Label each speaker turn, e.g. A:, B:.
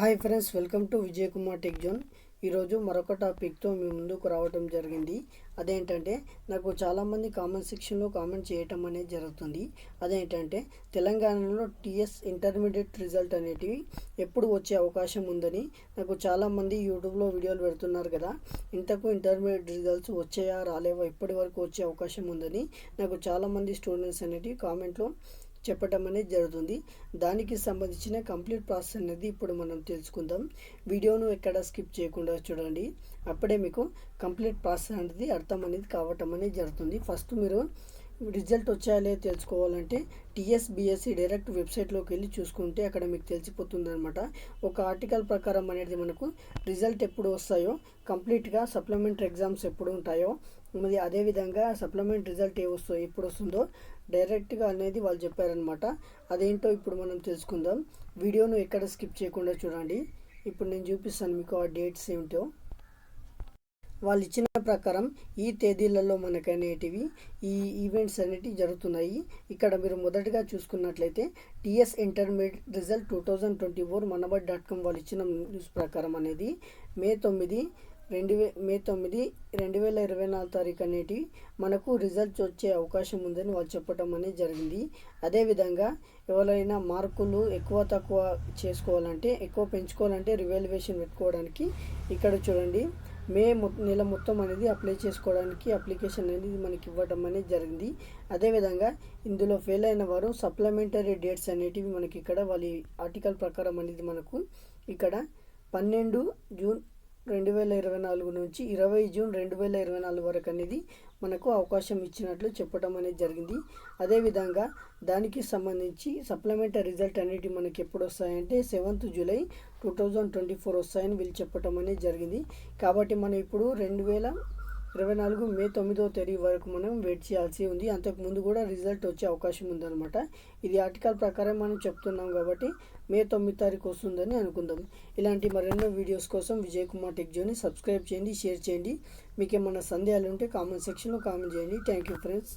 A: Hi friends welcome to Vijay Kumar tech zone. ఈరోజు మరొక టాపిక్తో మీ ముందుకు రావడం జరిగింది. అదేంటంటే నాకు చాలామంది కామెంట్ సెక్షన్లో కామెంట్ చేయటం అనేది జరుగుతుంది. అదేంటంటే తెలంగాణలో టీఎస్ ఇంటర్మీడియట్ రిజల్ట్ అనేటివి ఎప్పుడు వచ్చే అవకాశం ఉందని నాకు చాలామంది యూట్యూబ్లో వీడియోలు పెడుతున్నారు కదా. ఇంతకు ఇంటర్మీడియట్ రిజల్ట్స్ వచ్చాయా రాలేవా ఇప్పటి వరకు వచ్చే అవకాశం ఉందని నాకు చాలామంది స్టూడెంట్స్ అనేటివి కామెంట్లో చెప్పటం అనేది జరుగుతుంది. దానికి సంబంధించిన కంప్లీట్ ప్రాసెస్ అనేది ఇప్పుడు మనం తెలుసుకుందాం. వీడియోను ఎక్కడ స్కిప్ చేయకుండా చూడండి. అప్పుడే మీకు కంప్లీట్ ప్రాసెస్ అనేది అర్థం అనేది కావటం అనేది జరుగుతుంది. ఫస్ట్ మీరు రిజల్ట్ వచ్చాయా తెలుసుకోవాలంటే టీఎస్బిఎస్సి డైరెక్ట్ వెబ్సైట్లోకి వెళ్ళి చూసుకుంటే అక్కడ మీకు తెలిసిపోతుంది అనమాట ఒక ఆర్టికల్ ప్రకారం అనేది మనకు రిజల్ట్ ఎప్పుడు వస్తాయో కంప్లీట్గా సప్లిమెంటరీ ఎగ్జామ్స్ ఎప్పుడు ఉంటాయో మరి అదేవిధంగా సప్లిమెంట్ రిజల్ట్ ఏ వస్తుందో ఎప్పుడు వస్తుందో డైరెక్ట్గా అనేది వాళ్ళు చెప్పారనమాట అదేంటో ఇప్పుడు మనం తెలుసుకుందాం. వీడియోను ఎక్కడ స్కిప్ చేయకుండా చూడండి. ఇప్పుడు నేను చూపిస్తాను మీకు ఆ డేట్స్ ఏమిటో. వాళ్ళు ఇచ్చిన ప్రకారం ఈ తేదీలలో మనకు అనేటివి ఈ ఈవెంట్స్ అనేటివి జరుగుతున్నాయి. ఇక్కడ మీరు మొదటగా చూసుకున్నట్లయితే TS intermediate result two thousand twenty four Manabadi dot com వాళ్ళు ఇచ్చిన న్యూస్ ప్రకారం అనేది మే తొమ్మిది రెండు వే మే తొమ్మిది రెండు వేల ఇరవై నాలుగు తారీఖు అనేటివి మనకు రిజల్ట్స్ వచ్చే అవకాశం ఉందని వాళ్ళు చెప్పడం అనేది జరిగింది. అదేవిధంగా ఎవరైనా మార్కులు ఎక్కువ తక్కువ చేసుకోవాలంటే ఎక్కువ పెంచుకోవాలంటే రివాల్యుయేషన్ పెట్టుకోవడానికి ఇక్కడ చూడండి. మే నెల మొత్తం అనేది అప్లై చేసుకోవడానికి అప్లికేషన్ అనేది మనకి ఇవ్వడం అనేది జరిగింది. అదేవిధంగా ఇందులో ఫెయిల్ అయిన వారు సప్లిమెంటరీ డేట్స్ అనేటివి మనకి ఇక్కడ వాళ్ళ ఆర్టికల్ ప్రకారం అనేది మనకు ఇక్కడ పన్నెండు జూన్ రెండు వేల ఇరవై నాలుగు నుంచి ఇరవై జూన్ రెండు వేల ఇరవై నాలుగు వరకు అనేది మనకు అవకాశం ఇచ్చినట్లు చెప్పడం అనేది జరిగింది. అదేవిధంగా దానికి సంబంధించి సప్లిమెంటరీ రిజల్ట్ అనేవి మనకి ఎప్పుడు వస్తాయంటే seventh July two thousand twenty four వస్తాయని వీళ్ళు చెప్పడం అనేది జరిగింది. కాబట్టి మనం ఇప్పుడు రెండు వేల ఇరవై నాలుగు మే తొమ్మిదో తేదీ వరకు మనం వెయిట్ చేయాల్సి ఉంది. అంతకు ముందు కూడా రిజల్ట్ వచ్చే అవకాశం ఉందన్నమాట. ఇది ఆర్టికల్ ప్రకారం మనం చెప్తున్నాం కాబట్టి మే తొమ్మిది తారీఖు వస్తుందని అనుకుందాం. ఇలాంటి మరెన్నో వీడియోస్ కోసం విజయ్ కుమార్ టెక్ జోని సబ్స్క్రైబ్ చేయండి షేర్ చేయండి. మీకు ఏమైనా సందేహాలు ఉంటే కామెంట్ సెక్షన్లో కామెంట్ చేయండి. Thank you friends